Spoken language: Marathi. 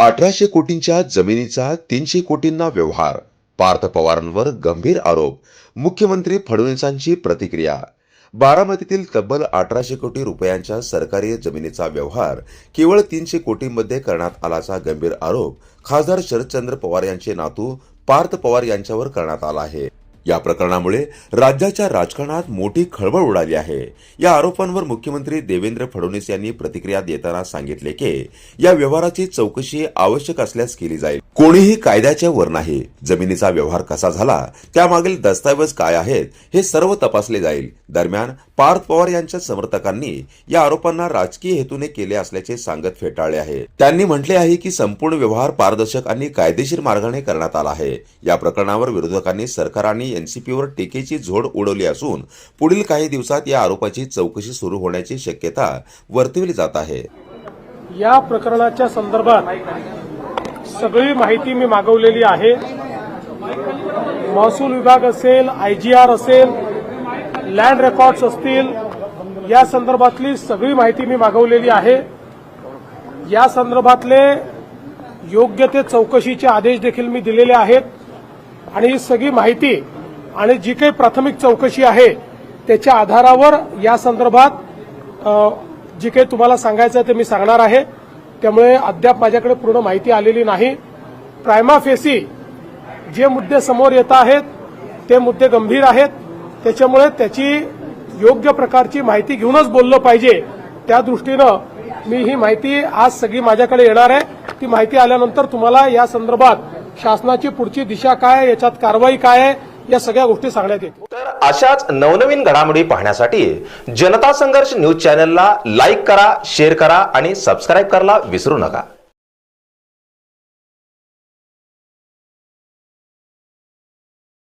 अठराशे कोटींच्या जमिनीचा तीनशे कोटींना व्यवहार. पार्थ पवारांवर गंभीर आरोप. मुख्यमंत्री फडणवीसांची प्रतिक्रिया. बारामतीतील तब्बल अठराशे कोटी रुपयांच्या सरकारी जमिनीचा व्यवहार केवळ तीनशे कोटींमध्ये करण्यात आल्याचा गंभीर आरोप खासदार शरदचंद्र पवार यांचे नातू पार्थ पवार यांच्यावर करण्यात आला आहे. या प्रकरणामुळे राज्याच्या राजकारणात मोठी खळबळ उडाली आहे. या आरोपांवर मुख्यमंत्री देवेंद्र फडणवीस यांनी प्रतिक्रिया देताना सांगितले की या व्यवहाराची चौकशी आवश्यक असल्यास केली जाईल. कोणीही कायद्याच्या वर नाही. जमिनीचा व्यवहार कसा झाला त्यामागील दस्तावेज काय आहेत हे सर्व तपासले जाईल. दरम्यान पार्थ पवार यांच्या समर्थकांनी या आरोपांना राजकीय हेतूने केले असल्याचे सांगत फेटाळले आहे. त्यांनी म्हटले आहे की संपूर्ण व्यवहार पारदर्शक आणि कायदेशीर मार्गाने करण्यात आला आहे. या प्रकरणावर विरोधकांनी सरकार आणि एनसीपीवर टीकेची झोड उडवली असून पुढील काही दिवसात या आरोपाची चौकशी सुरू होण्याची शक्यता वर्तवली जात आहे. या प्रकरणाच्या संदर्भात सगळी माहिती मी मागवलेली आहे. महसूल विभाग असेल आयजीआर असेल लँड रेकॉर्ड्स असतील या संदर्भातली सगळी माहिती मी मागवलेली आहे. या संदर्भातले योग्य ते चौकशीचे आदेश देखील मी दिलेले आहेत. आणि ही सगळी माहिती आणि जी काही प्राथमिक चौकशी आहे त्याच्या आधारावर या संदर्भात जी काही तुम्हाला सांगायचं आहे ते मी सांगणार आहे. त्यामुळे अद्याप माझ्याकडे पूर्ण माहिती आलेली नाही. प्रायमा फेसी जे मुद्दे समोर येत आहेत ते मुद्दे गंभीर आहेत. त्याच्यामुळे त्याची योग्य प्रकारची माहिती घेऊनच बोललं पाहिजे. त्या दृष्टीनं मी ही माहिती आज सगळी माझ्याकडे येणार आहे. ती माहिती आल्यानंतर तुम्हाला या संदर्भात शासनाची पुढची दिशा काय याच्यात कारवाई काय आहे या सगळ्या गोष्टी सांगण्यात येतील. तर अशाच नवनवीन घडामोडी पाहण्यासाठी जनता संघर्ष न्यूज चॅनलला लाईक करा शेअर करा आणि सबस्क्राईब करायला विसरू नका.